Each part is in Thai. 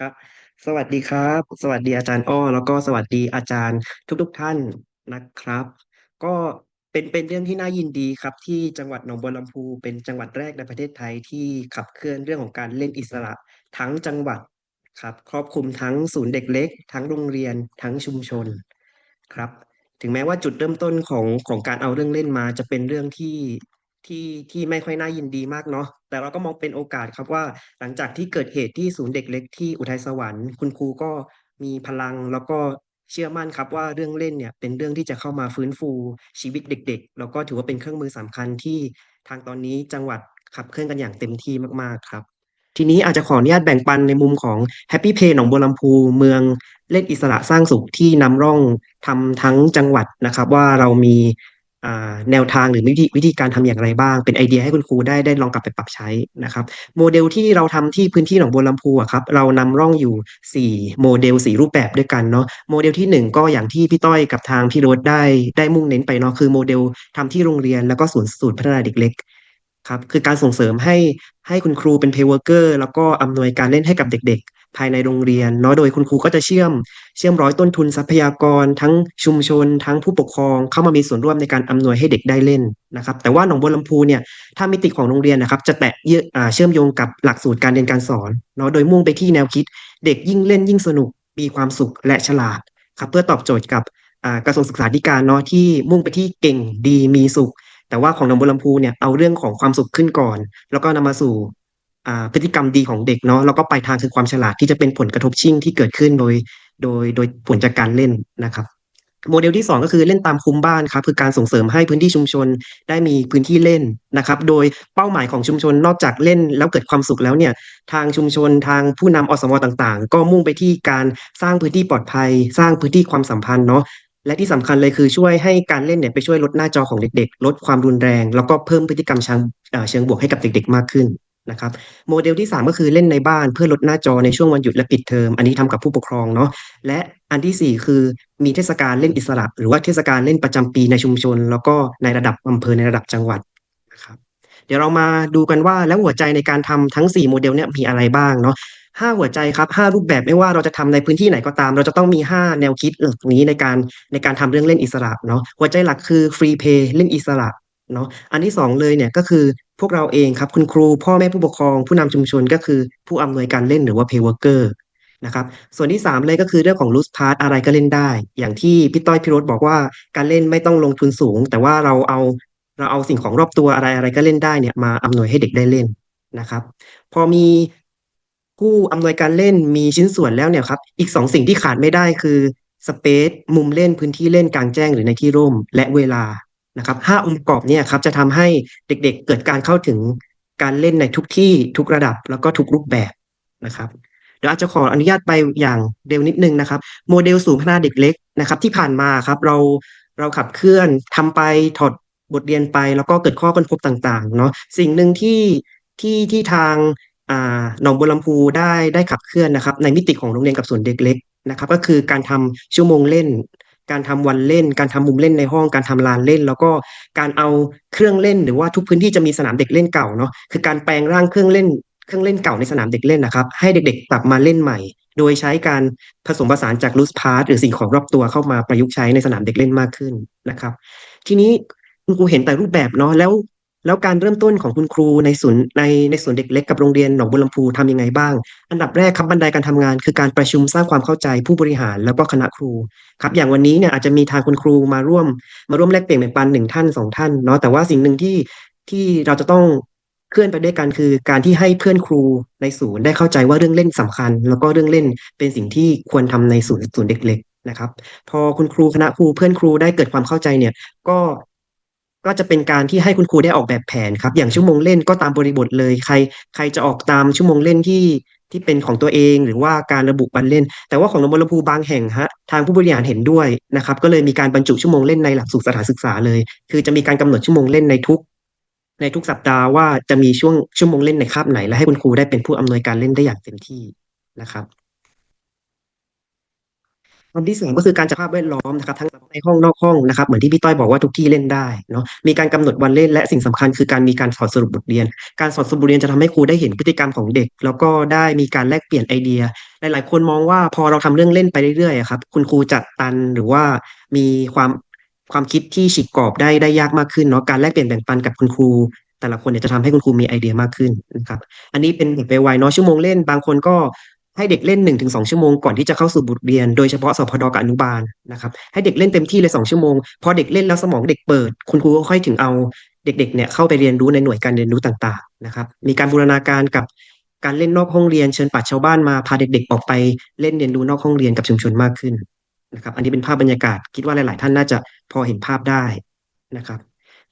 ครับ สวัสดีครับ สวัสดีอาจารย์อ้อ แล้วก็สวัสดีอาจารย์ทุกๆท่านนะครับ ก็เป็นเป็นเรื่องที่น่ายินดีครับ ที่จังหวัดหนองบัวลำพูเป็นจังหวัดแรกในประเทศไทยที่ขับเคลื่อนเรื่องของการเล่นอิสระทั้งจังหวัดครับ ครอบคลุมทั้งศูนย์เด็กเล็ก ทั้งโรงเรียนทั้งชุมชนครับ ถึงแม้ว่าจุดเริ่มต้นของของการเอาเรื่องเล่นมาจะเป็นเรื่องที่ ที่ที่ไม่ค่อยน่ายินดีมากเนาะแต่เราก็มองเป็นโอกาสครับว่า หลังจากที่เกิดเหตุที่ศูนย์เด็กเล็กที่อุทัยสวรรค์ คุณครูก็มีพลังแล้วก็เชื่อมั่นครับว่าเรื่องเล่นเนี่ยเป็นเรื่องที่จะเข้ามาฟื้นฟูชีวิตเด็ก ๆ แล้วก็ถือว่าเป็นเครื่องมือสำคัญที่ทางตอนนี้จังหวัดขับเคลื่อนกันอย่างเต็มที่มากๆครับ ทีนี้อาจจะขออนุญาตแบ่งปันในมุมของ Happy Play หนองบัวลำพูเมืองเล่นอิสระสร้างสุขที่นำร่องทำทั้งจังหวัดนะครับ ว่าเรามี แนวทางหรือวิธีวิธีการทำอย่างไรบ้าง เป็นไอเดียให้คุณครูได้ได้ลองกลับไปปรับใช้นะครับ โมเดลที่เราทำที่พื้นที่หนองบัวลำพูอะครับเรานำร่องอยู่ 4 โมเดล 4 รูปแบบด้วยกันเนาะโมเดลที่ 1 ก็อย่างที่พี่ต้อยกับทางพี่โรดได้ได้มุ่งเน้นไปเนาะคือโมเดลทำที่โรงเรียนแล้วก็ศูนย์ศูตรพัฒนาเด็กเล็ก ครับคือการส่งเสริมให้ให้คุณครูเป็นเพย์เวอร์เกอร์แล้วก็อำนวยการเล่นให้กับเด็ก ๆ ภายในโรงเรียนเนาะโดยคุณครูก็จะเชื่อม เชื่อมร้อยต้นทุนทรัพยากร ทั้งชุมชน ทั้งผู้ปกครอง เข้ามามีส่วนร่วมในการอำนวยให้เด็กได้เล่นนะครับ แต่ว่าหนองบัวลำพูเนี่ยถ้ามิติของโรงเรียนนะครับ จะแตะเยอะเชื่อมโยงกับหลักสูตรการเรียนการสอนเนาะโดยมุ่งไปที่แนวคิด เด็กยิ่งเล่นยิ่งสนุกมีความสุขและฉลาดครับเพื่อตอบโจทย์กับกระทรวงศึกษาธิการเนาะที่มุ่งไปที่เก่งดีมีสุข แต่ว่าของหนองบัวลำพูเนี่ยเอาเรื่องของความสุขขึ้นก่อน แล้วก็นำมาสู่พฤติกรรมดีของเด็กเนาะแล้วก็ปลายทางคือความฉลาดที่จะเป็นผลกระทบชิ่งที่เกิดขึ้นโดย โดยโดยผลจากการเล่นนะครับโมเดลที่ 2 ก็คือเล่นตามคุ้มบ้านครับคือการส่งเสริมให้พื้นที่ชุมชนได้มีพื้นที่เล่นนะครับ โดยเป้าหมายของชุมชนนอกจากเล่นแล้วเกิดความสุขแล้วเนี่ยทางชุมชนทางผู้นำอสมต่างๆ ก็มุ่งไปที่การสร้างพื้นที่ปลอดภัย สร้างพื้นที่ความสัมพันธ์เนาะ และที่สำคัญเลยคือช่วยให้การเล่นเนี่ยไปช่วยลดหน้าจอของเด็ก ๆ ลดความรุนแรง แล้วก็เพิ่มพฤติกรรมเชิงเชิงบวกให้กับเด็ก ๆ มากขึ้นนะครับโมเดลที่ 3 ก็คือเล่นในบ้านเพื่อลดหน้าจอในช่วงวันหยุดและปิดเทอม อันนี้ทำกับผู้ปกครองเนาะและอันที่ 4 คือมีเทศกาลเล่นอิสระ หรือว่าเทศกาลเล่นประจำปีในชุมชน แล้วก็ในระดับอำเภอในระดับจังหวัดนะครับเดี๋ยวเรามาดูกันว่าแล้วหัวใจในการทำทั้ง 4 โมเดลเนี่ยมีอะไรบ้างเนาะ ห้าหัวใจครับห้ารูปแบบไม่ว่าเราจะทำในพื้นที่ไหนก็ตาม เราจะต้องมี5แนวคิดเหล่านี้ในการในการทำเรื่องเล่นอิสระเนาะหัวใจหลักคือฟรีเพย์เล่นอิสระเนาะอันที่2เลยเนี่ยก็คือพวกเราเองครับคุณครู พ่อแม่ผู้ปกครอง ผู้นำชุมชนก็คือผู้อำนวยการเล่นหรือว่า pay worker นะครับส่วนที่ 3 เลยก็คือเรื่องของ loose part อะไรก็เล่นได้ อย่างที่พี่ต้อยพี่รถบอกว่าการเล่นไม่ต้องลงทุนสูง แต่ว่าเราเอาเราเอาสิ่งของรอบตัวอะไรอะไรก็เล่นได้เนี่ยมาอำนวยให้เด็กได้เล่นนะครับ พอมี ผู้อำนวยการเล่นมีชิ้นส่วนแล้วเนี่ยครับ อีกสองสิ่งที่ขาดไม่ได้คือสเปซมุมเล่นพื้นที่เล่นกลางแจ้งหรือในที่ร่ม และเวลานะครับห้าองค์ประกอบเนี่ยครับจะทำให้เด็กๆเกิดการเข้าถึงการเล่นในทุกที่ทุกระดับแล้วก็ทุกรูปแบบนะครับเดี๋ยวอาจจะขออนุญาตไปอย่างเร็วนิดนึงนะครับ โมเดลศูนย์พัฒนาเด็กเล็กนะครับ ที่ผ่านมาครับเราเราขับเคลื่อนทำไปถอดบทเรียนไปแล้วก็เกิดข้อค้นพบต่างๆเนาะสิ่งหนึ่งที่ที่ที่ทาง หนองบัวลำพูได้ได้ขับเคลื่อนนะครับ ในมิติของโรงเรียนกับส่วนเด็กเล็กนะครับก็คือการทำชั่วโมงเล่น การทำวันเล่น การทำมุมเล่นในห้อง การทำลานเล่น แล้วก็การเอาเครื่องเล่นหรือว่าทุกพื้นที่จะมีสนามเด็กเล่นเก่าเนาะคือการแปลงร่างเครื่องเล่น เครื่องเล่นเก่าในสนามเด็กเล่นนะครับ ให้เด็กๆกลับมาเล่นใหม่ โดยใช้การผสมผสานจากลูสพาร์ทหรือสิ่งของรอบตัวเข้ามาประยุกต์ใช้ในสนามเด็กเล่นมากขึ้นนะครับ ทีนี้คุณครูเห็นแต่รูปแบบเนาะแล้ว แล้วการเริ่มต้นของคุณครูในศูนย์ในในส่วนเด็กเล็กกับโรงเรียนหนองบัวลำพูทำยังไงบ้าง อันดับแรกครับบันไดการทำงาน คือการประชุมสร้างความเข้าใจผู้บริหารแล้วก็คณะครูครับอย่างวันนี้เนี่ยอาจจะมีทางคุณครูมาร่วม มาร่วมแลกเปลี่ยนแบ่งปันหนึ่งท่านสองท่านเนาะแต่ว่าสิ่งหนึ่งที่ที่เราจะต้องเคลื่อนไปด้วยกันคือการที่ให้เพื่อนครูในศูนย์ได้เข้าใจว่าเรื่องเล่นสำคัญ แล้วก็เรื่องเล่นเป็นสิ่งที่ควรทำในศูนย์ศูนย์เด็กเล็กนะครับ พอคุณครูคณะครูเพื่อนครูได้เกิดความเข้าใจเนี่ยก็ ก็จะเป็นการที่ให้คุณครูได้ออกแบบแผนครับ อย่างชั่วโมงเล่นก็ตามบริบทเลย ใคร ใครจะออกตามชั่วโมงเล่นที่ที่เป็นของตัวเองหรือว่าการระบุวันเล่น แต่ว่าของนมบลพูบางแห่งฮะทางผู้บริหารเห็นด้วยนะครับ ก็เลยมีการบรรจุชั่วโมงเล่นในหลักสูตรสถานศึกษาเลย คือจะมีการกำหนดชั่วโมงเล่นในทุก ในทุกสัปดาห์ว่าจะมีช่วงชั่วโมงเล่นในคาบไหน และให้คุณครูได้เป็นผู้อำนวยการเล่นได้อย่างเต็มที่นะครับ อันที่สองก็คือการจัดภาพแวดล้อมนะครับทั้งในห้องนอกห้องนะครับเหมือนที่พี่ต้อยบอกว่าทุกที่เล่นได้เนาะมีการกำหนดวันเล่นและสิ่งสำคัญคือการมีการสอนสรุปบทเรียน การสอนสรุปบทเรียนจะทำให้ครูได้เห็นพฤติกรรมของเด็ก แล้วก็ได้มีการแลกเปลี่ยนไอเดีย หลาย ๆ คนมองว่าพอเราทำเรื่องเล่นไปเรื่อยๆครับคุณครูจะตันหรือว่ามีความความคิดที่ฉีกกรอบได้ได้ยากมากขึ้นเนาะการแลกเปลี่ยนแบ่งปันกับคุณครูแต่ละคนเนี่ยจะทำให้คุณครูมีไอเดียมากขึ้นนะครับ อันนี้เป็นแบบไปไวๆเนาะชั่วโมงเล่นบางคนก็ ให้เด็กเล่นหนึ่งถึงสองชั่วโมงก่อนที่จะเข้าสู่บทเรียน โดยเฉพาะสพดกับอนุบาลนะครับให้เด็กเล่นเต็มที่เลยสองชั่วโมง พอเด็กเล่นแล้วสมองเด็กเปิด คุณครูก็ค่อยถึงเอาเด็กๆเนี่ยเข้าไปเรียนรู้ในหน่วยการเรียนรู้ต่างๆนะครับมีการบูรณาการกับการเล่นนอกห้องเรียนเชิญปัดชาวบ้านมาพาเด็กๆออกไปเล่นเรียนรู้นอกห้องเรียนกับชุมชนมากขึ้นนะครับอันนี้เป็นภาพบรรยากาศคิดว่าหลายๆ ท่านน่าจะพอเห็นภาพได้นะครับ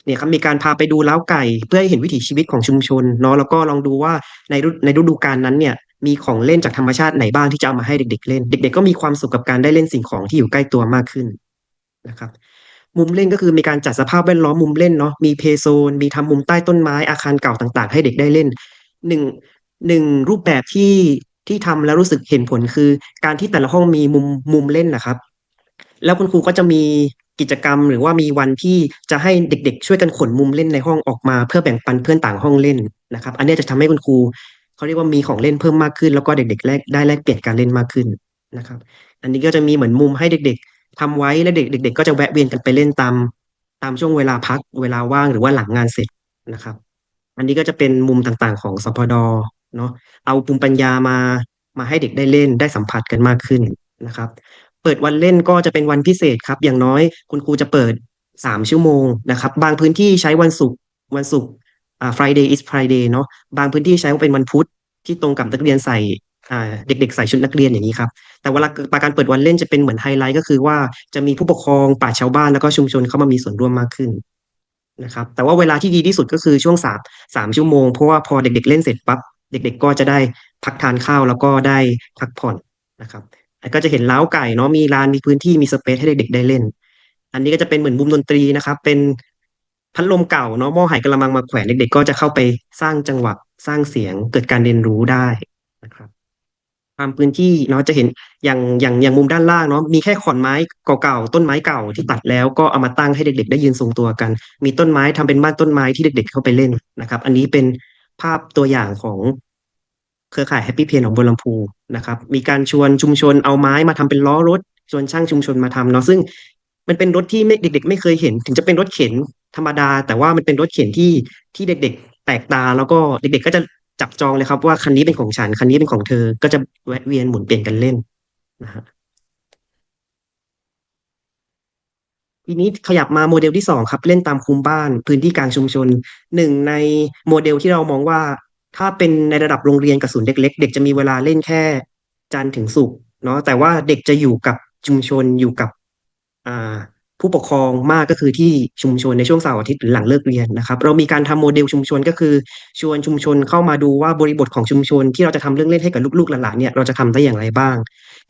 เนี่ยครับมีการพาไปดูเล้าไก่ เพื่อให้เห็นวิถีชีวิตของชุมชนเนาะแล้วก็ลองดูว่าในในฤดูกาลนั้นเนี่ยมีของเล่นจากธรรมชาติไหนบ้างที่จะเอามาให้เด็ก ๆ เล่น เด็ก ๆ ก็มีความสุขกับการได้เล่นสิ่งของที่อยู่ใกล้ตัวมากขึ้นนะครับ มุมเล่นก็คือมีการจัดสภาพแวดล้อมมุมเล่นเนาะมีเพย์โซน มีทำมุมใต้ต้นไม้อาคารเก่าต่าง ๆ ให้เด็กได้เล่นหนึ่งหนึ่งรูปแบบที่ที่ทำแล้วรู้สึกเห็นผลคือ การที่แต่ละห้องมีมุมมุมเล่นนะครับ แล้วคุณครูก็จะมีกิจกรรม หรือว่ามีวันที่จะให้เด็ก ๆ ช่วยกันขนมุมเล่นในห้องออกมา เพื่อแบ่งปันเพื่อนต่างห้องเล่นนะครับ อันนี้จะทำให้คุณครู เขาเรียกว่ามีของเล่นเพิ่มมากขึ้น แล้วก็เด็กๆแลกได้แลกเปลี่ยนการเล่นมากขึ้นนะครับ อันนี้ก็จะมีเหมือนมุมให้เด็ก ๆทำไว้และเด็ก ๆ ก็จะแวะเวียนกันไปเล่นตามตามช่วงเวลาพักเวลาว่างหรือว่าหลังงานเสร็จนะครับ อันนี้ก็จะเป็นมุมต่างๆ ของสพดเนาะเอาภูมิปัญญามามาให้เด็กได้เล่นได้สัมผัสกันมากขึ้นนะครับ เปิดวันเล่นก็จะเป็นวันพิเศษครับ อย่างน้อยคุณครูจะเปิดสามชั่วโมงนะครับ บางพื้นที่ใช้วันศุกร์วันศุกร์ อ่า Friday is Friday เนาะบางพื้นที่ใช้ว่าเป็นวันพุธที่ตรงกับนักเรียนใส่อ่าเด็กๆ ใส่ชุดนักเรียนอย่างนี้ครับ แต่เวลาการเปิดวันเล่นจะเป็นเหมือนไฮไลท์ก็คือว่าจะมีผู้ปกครองป่าชาวบ้านแล้วก็ชุมชนเข้ามามีส่วนร่วมมากขึ้นนะครับแต่ว่าเวลาที่ดีที่สุดก็คือช่วงสามสามชั่วโมง เพราะว่าพอเด็กๆ เล่นเสร็จปั๊บเด็ก ๆ ก็จะได้พักทานข้าวแล้วก็ได้พักผ่อนนะครับก็จะเห็นเล้าไก่เนาะมีลานมีพื้นที่มีสเปซให้เด็กๆ ได้เล่น อันนี้ก็จะเป็นเหมือนมุมดนตรีนะครับ เป็น พัดลมเก่าเนาะหม้อไหกระมังมาแขวนเด็กๆก็จะเข้าไปสร้างจังหวะสร้างเสียงเกิดการเรียนรู้ได้นะครับตามพื้นที่เนาะจะเห็นอย่างอย่างอย่างมุมด้านล่างเนาะมีแค่ขอนไม้เก่าๆต้นไม้เก่าที่ตัดแล้วก็เอามาตั้งให้เด็ก ๆ ได้ยืนทรงตัวกัน มีต้นไม้ทำเป็นบ้านต้นไม้ที่เด็ก ๆ เข้าไปเล่นนะครับ อันนี้เป็นภาพตัวอย่างของเครือข่ายแฮปปี้เพนของบัวลำพูนะครับ มีการชวนชุมชนเอาไม้มาทำเป็นล้อรถชวนช่างชุมชนมาทำเนาะซึ่งมันเป็นรถที่ไม่เด็กๆ ไม่เคยเห็น ถึงจะเป็นรถเข็น ธรรมดา แต่ว่ามันเป็นรถเข็นที่ที่เด็ก ๆแปลกตา แล้วก็เด็ก ๆ ก็จะจับจองเลยครับ ว่าคันนี้เป็นของฉัน คันนี้เป็นของเธอ ก็จะแวะเวียนหมุนเปลี่ยนกันเล่นนะฮะทีนี้ขยับมาโมเดลที่สองครับ เล่นตามคุมบ้าน พื้นที่กลางชุมชนหนึ่งในโมเดลที่เรามองว่า ถ้าเป็นในระดับโรงเรียนกับศูนย์เด็กเล็กเด็กจะมีเวลาเล่นแค่จันทร์ถึงศุกร์เนาะแต่ว่าเด็กจะอยู่กับชุมชนอยู่กับอ่า ผู้ปกครองมากก็คือที่ชุมชนในช่วงเสาร์อาทิตย์หรือหลังเลิกเรียนนะครับ เรามีการทำโมเดลชุมชนก็คือ ชวนชุมชนเข้ามาดูว่าบริบทของชุมชน ที่เราจะทำเรื่องเล่นให้กับลูกๆหลานๆเนี่ยเราจะทำได้อย่างไรบ้าง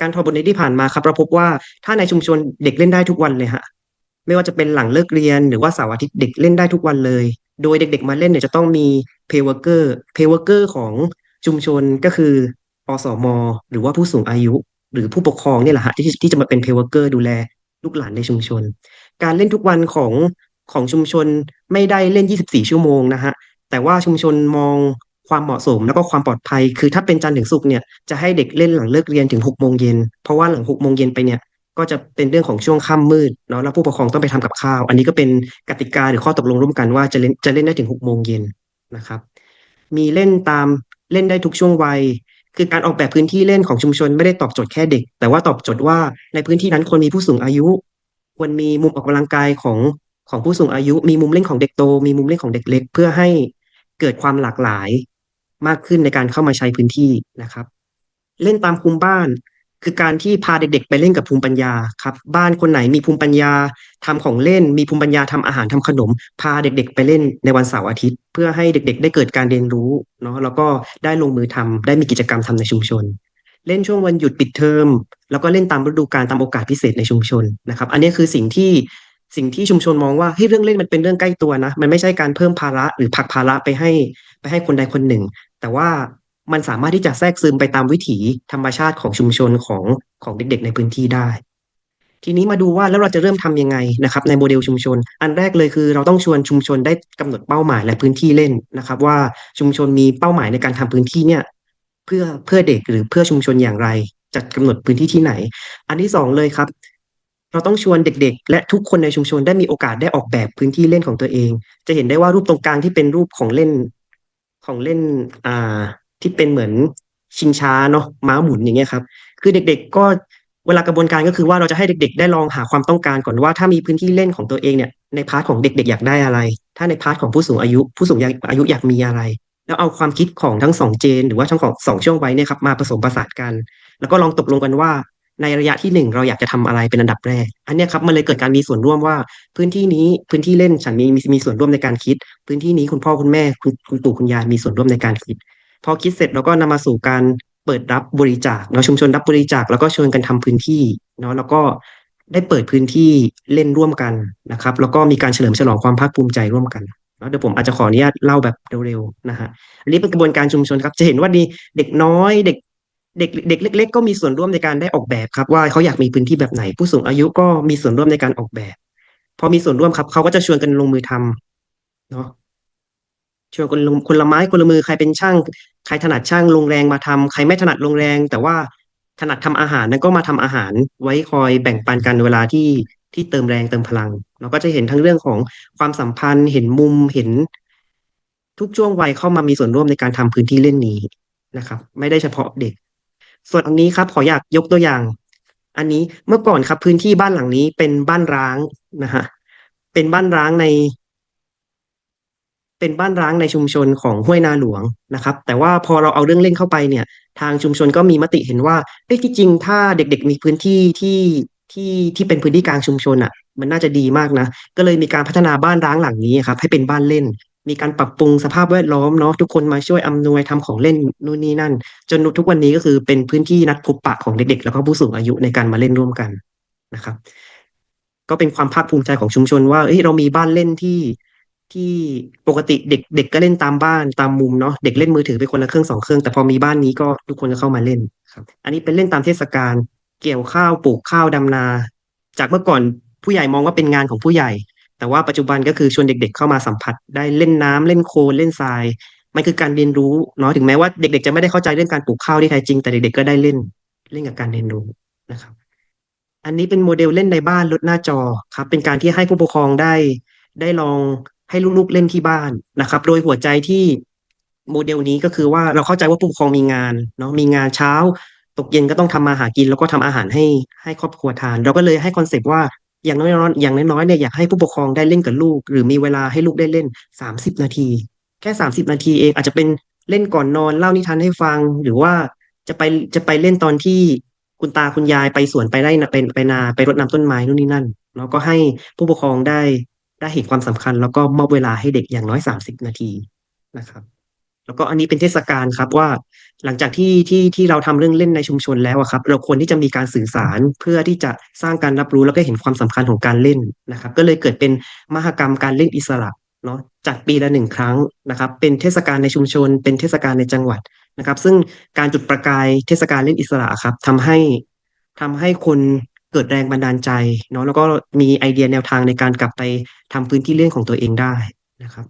การทำบทเรียนที่ผ่านมาครับเราพบว่าถ้าในชุมชนเด็กเล่นได้ทุกวันเลยฮะไม่ว่าจะเป็นหลังเลิกเรียน หรือว่าเสาร์อาทิตย์เด็กเล่นได้ทุกวันเลย โดยเด็ก ๆ มาเล่นเนี่ยจะต้องมีเพย์เวอร์เกอร์เพย์เวอร์เกอร์ของชุมชนก็คืออสม หรือว่าผู้สูงอายุ หรือผู้ปกครองเนี่ยแหละฮะที่ที่จะมาเป็นเพย์เวอร์เกอร์ดูแล ลูกหลานในชุมชน การเล่นทุกวันของของชุมชนไม่ได้เล่น 24 ชั่วโมงนะฮะแต่ว่าชุมชนมองความเหมาะสมแล้วก็ความปลอดภัย คือถ้าเป็นจันทร์ถึงศุกร์เนี่ยจะให้เด็กเล่นหลังเลิกเรียนถึง6โมงเย็นเพราะว่าหลัง6โมงเย็นไปเนี่ยก็จะเป็นเรื่องของช่วงค่ำมืดเนาะแล้วผู้ปกครองต้องไปทำกับข้าว อันนี้ก็เป็นกติกาหรือข้อตกลงร่วมกันว่าจะเล่นจะเล่นได้ถึงหกโมงเย็นนะครับ มีเล่นตามเล่นได้ทุกช่วงวัย คือการออกแบบพื้นที่เล่นของชุมชนไม่ได้ตอบโจทย์แค่เด็ก แต่ว่าตอบโจทย์ว่าในพื้นที่นั้นควรมีผู้สูงอายุ ควรมีมุมออกกำลังกายของของผู้สูงอายุ มีมุมเล่นของเด็กโต มีมุมเล่นของเด็กเล็ก เพื่อให้เกิดความหลากหลายมากขึ้นในการเข้ามาใช้พื้นที่นะครับ เล่นตามคุมบ้าน คือการที่พาเด็กๆ ไปเล่นกับภูมิปัญญาครับบ้านคนไหนมีภูมิปัญญาทำของเล่น มีภูมิปัญญาทำอาหารทำขนม พาเด็กๆ ไปเล่นในวันเสาร์อาทิตย์ เพื่อให้เด็ก ๆ ได้เกิดการเรียนรู้เนาะแล้วก็ได้ลงมือทำได้มีกิจกรรมทำในชุมชน เล่นช่วงวันหยุดปิดเทอมแล้วก็เล่นตามฤดูกาลตามโอกาสพิเศษในชุมชนนะครับ อันนี้คือสิ่งที่สิ่งที่ชุมชนมองว่าเฮ้ยเรื่องเล่นมันเป็นเรื่องใกล้ตัวนะ มันไม่ใช่การเพิ่มภาระหรือผลักภาระไปให้ไปให้คนใดคนหนึ่ง แต่ว่า มันสามารถที่จะแทรกซึมไปตามวิถีธรรมชาติของชุมชนของของเด็กๆ ในพื้นที่ได้ ทีนี้มาดูว่าแล้วเราจะเริ่มทำยังไงนะครับ ในโมเดลชุมชน อันแรกเลยคือ เราต้องชวนชุมชนได้กำหนดเป้าหมายและพื้นที่เล่นนะครับ ว่าชุมชนมีเป้าหมายในการทำพื้นที่เนี่ยเพื่อเพื่อเด็กหรือเพื่อชุมชนอย่างไร จัดกำหนดพื้นที่ที่ไหน อันที่สองเลยครับ เราต้องชวนเด็กๆ และทุกคนในชุมชนได้มีโอกาสได้ออกแบบพื้นที่เล่นของตัวเอง จะเห็นได้ว่ารูปตรงกลางที่เป็นรูปของเล่นของเล่นอ่า ที่เป็นเหมือนชิงช้าเนาะม้าหมุนอย่างเงี้ยครับ คือเด็กๆก็เวลากระบวนการก็คือว่าเราจะให้เด็ก ๆ ได้ลองหาความต้องการก่อนว่าถ้ามีพื้นที่เล่นของตัวเองเนี่ยในพาร์ทของเด็ก ๆ อยากได้อะไร ถ้าในพาร์ทของผู้สูงอายุ ผู้สูงอายุอยากมีอะไร แล้วเอาความคิดของทั้งสองเจน หรือว่าทั้งของสองช่วงวัยเนี่ยครับมาผสมผสานกัน แล้วก็ลองตกลงกันว่า ในระยะที่หนึ่งเราอยากจะทำอะไรเป็นอันดับแรก อันเนี้ยครับมันเลยเกิดการมีส่วนร่วมว่าพื้นที่นี้พื้นที่เล่นฉันมีมีมีส่วนร่วมในการคิด พื้นที่นี้คุณพ่อคุณแม่คุณคุณปู่คุณยายมีส่วนร่วมในการคิด พอคิดเสร็จเราก็นำมาสู่การเปิดรับบริจาคเนาะชุมชนรับบริจาคแล้วก็ชวนกันทำพื้นที่เนาะแล้วก็ได้เปิดพื้นที่เล่นร่วมกันนะครับ แล้วก็มีการเฉลิมฉลองความภาคภูมิใจร่วมกันเนาะเดี๋ยวผมอาจจะขออนุญาตเล่าแบบเร็วๆนะฮะอันนี้เป็นกระบวนการชุมชนครับ จะเห็นว่าดีเด็กน้อยเด็กเด็กเด็กเล็ก ๆ ก็มีส่วนร่วมในการได้ออกแบบครับ ว่าเขาอยากมีพื้นที่แบบไหน ผู้สูงอายุก็มีส่วนร่วมในการออกแบบ พอมีส่วนร่วมครับ เขาก็จะชวนกันลงมือทำเนาะ ช่วนคนลงคนละไม้คนละมือใครเป็นช่าง ใครถนัดช่างลงแรงมาทำใครไม่ถนัดลงแรง แต่ว่าถนัดทำอาหารนั้นก็มาทำอาหารไว้คอยแบ่งปันกันเวลาที่ที่เติมแรงเติมพลัง เราก็จะเห็นทั้งเรื่องของความสัมพันธ์ เห็นมุมเห็น ทุกช่วงวัยเข้ามามีส่วนร่วมในการทำพื้นที่เล่นนี้นะครับ ไม่ได้เฉพาะเด็ก ส่วนอันนี้ครับ ขออยากยกตัวอย่าง อันนี้เมื่อก่อนครับพื้นที่บ้านหลังนี้เป็นบ้านร้างนะฮะเป็นบ้านร้างใน เป็นบ้านร้างในชุมชนของห้วยนาหลวงนะครับ แต่ว่าพอเราเอาเรื่องเล่นเข้าไปเนี่ย ทางชุมชนก็มีมติเห็นว่าเอ้ยที่จริงถ้าเด็กๆมีพื้นที่ที่ที่ที่เป็นพื้นที่กลางชุมชนอะ มันน่าจะดีมากนะ ก็เลยมีการพัฒนาบ้านร้างหลังนี้ครับ ให้เป็นบ้านเล่น มีการปรับปรุงสภาพแวดล้อมเนาะทุกคนมาช่วยอำนวยทำของเล่นนู่นนี่นั่น จนทุกวันนี้ก็คือเป็นพื้นที่นัดพบปะของเด็กๆ แล้วก็ผู้สูงอายุในการมาเล่นร่วมกันนะครับ ก็เป็นความภาคภูมิใจของชุมชนว่าเฮ้ยเรามีบ้านเล่นที่ ที่ปกติเด็กเด็กก็เล่นตามบ้านตามมุมเนาะเด็กเล่นมือถือไปคนละเครื่องสองเครื่อง แต่พอมีบ้านนี้ก็ทุกคนก็เข้ามาเล่นครับ อันนี้เป็นเล่นตามเทศกาลเกี่ยวข้าวปลูกข้าวดำนา จากเมื่อก่อนผู้ใหญ่มองว่าเป็นงานของผู้ใหญ่ แต่ว่าปัจจุบันก็คือชวนเด็ก ๆ เข้ามาสัมผัส ได้เล่นน้ำเล่นโคลนเล่นทรายมันคือการเรียนรู้เนาะถึงแม้ว่าเด็ก ๆ จะไม่ได้เข้าใจเรื่องการปลูกข้าวที่แท้จริง แต่เด็กๆก็ได้เล่นเล่นกับการเรียนรู้นะครับ อันนี้เป็นโมเดลเล่นในบ้านลดหน้าจอครับ เป็นการที่ให้ผู้ปกครองได้ได้ลอง ให้ลูกๆเล่นที่บ้านนะครับ โดยหัวใจที่โมเดลนี้ก็คือว่าเราเข้าใจว่าผู้ปกครองมีงานเนาะมีงานเช้า ตกเย็นก็ต้องทำมาหากิน แล้วก็ทำอาหารให้ให้ครอบครัวทาน เราก็เลยให้คอนเซปต์ว่าอย่างน้อยๆอย่างน้อยๆเนี่ยอยากให้ผู้ปกครองได้เล่นกับลูก หรือมีเวลาให้ลูกได้เล่นสามสิบนาที แค่สามสิบนาทีเองอาจจะเป็นเล่นก่อนนอนเล่านิทานให้ฟัง หรือว่าจะไปจะไปเล่นตอนที่คุณตาคุณยายไปสวนไปไร่ไปไปนาไปรดน้ำต้นไม้นู่นนี่นั่นแล้วก็ให้ผู้ปกครองได้ ได้เห็นความสำคัญแล้วก็มอบเวลาให้เด็กอย่างน้อยสามสิบนาทีนะครับ แล้วก็อันนี้เป็นเทศกาลครับว่า หลังจากที่ที่ที่เราทำเรื่องเล่นในชุมชนแล้วครับ เราควรที่จะมีการสื่อสารเพื่อที่จะสร้างการรับรู้แล้วก็เห็นความสำคัญของการเล่นนะครับ ก็เลยเกิดเป็นมหกรรมการเล่นอิสระเนาะจัดปีละหนึ่งครั้งนะครับ เป็นเทศกาลในชุมชน เป็นเทศกาลในจังหวัดนะครับ ซึ่งการจุดประกายเทศกาลเล่นอิสระครับทำให้ทำให้คน เกิดแรงบันดาลใจเนาะแล้วก็มีไอเดียแนวทางในการกลับไปทำพื้นที่เล่นของตัวเองได้นะครับ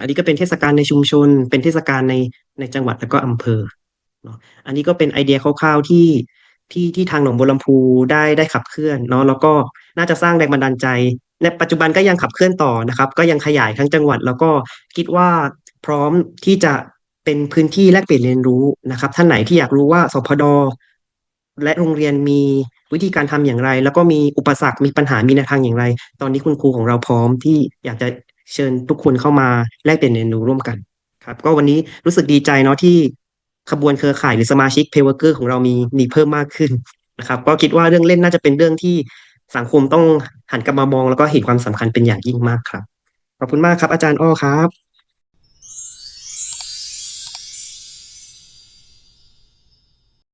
อันนี้ก็เป็นเทศกาลในชุมชน เป็นเทศกาลในในจังหวัดแล้วก็อำเภอเนาะอันนี้ก็เป็นไอเดียคร่าวๆที่ที่ที่ทางหนองบัวลำพูได้ได้ขับเคลื่อนเนาะแล้วก็น่าจะสร้างแรงบันดาลใจ ในปัจจุบันก็ยังขับเคลื่อนต่อนะครับ ก็ยังขยายทั้งจังหวัด แล้วก็คิดว่าพร้อมที่จะเป็นพื้นที่แลกเปลี่ยนเรียนรู้นะครับ ท่านไหนที่อยากรู้ว่าสพด และโรงเรียนมีวิธีการทำอย่างไร แล้วก็มีอุปสรรคมีปัญหามีแนวทางอย่างไร ตอนนี้คุณครูของเราพร้อมที่อยากจะเชิญทุกคนเข้ามาแลกเปลี่ยนเรียนรู้ร่วมกันครับ ก็วันนี้รู้สึกดีใจเนาะที่ขบวนเครือข่ายหรือสมาชิกเพเวอร์เกอร์ของเรามีมีเพิ่มมากขึ้นนะครับ ก็คิดว่าเรื่องเล่นน่าจะเป็นเรื่องที่สังคมต้องหันกลับมามองแล้วก็เห็นความสำคัญเป็นอย่างยิ่งมากครับขอบคุณมากครับอาจารย์อ้อครับ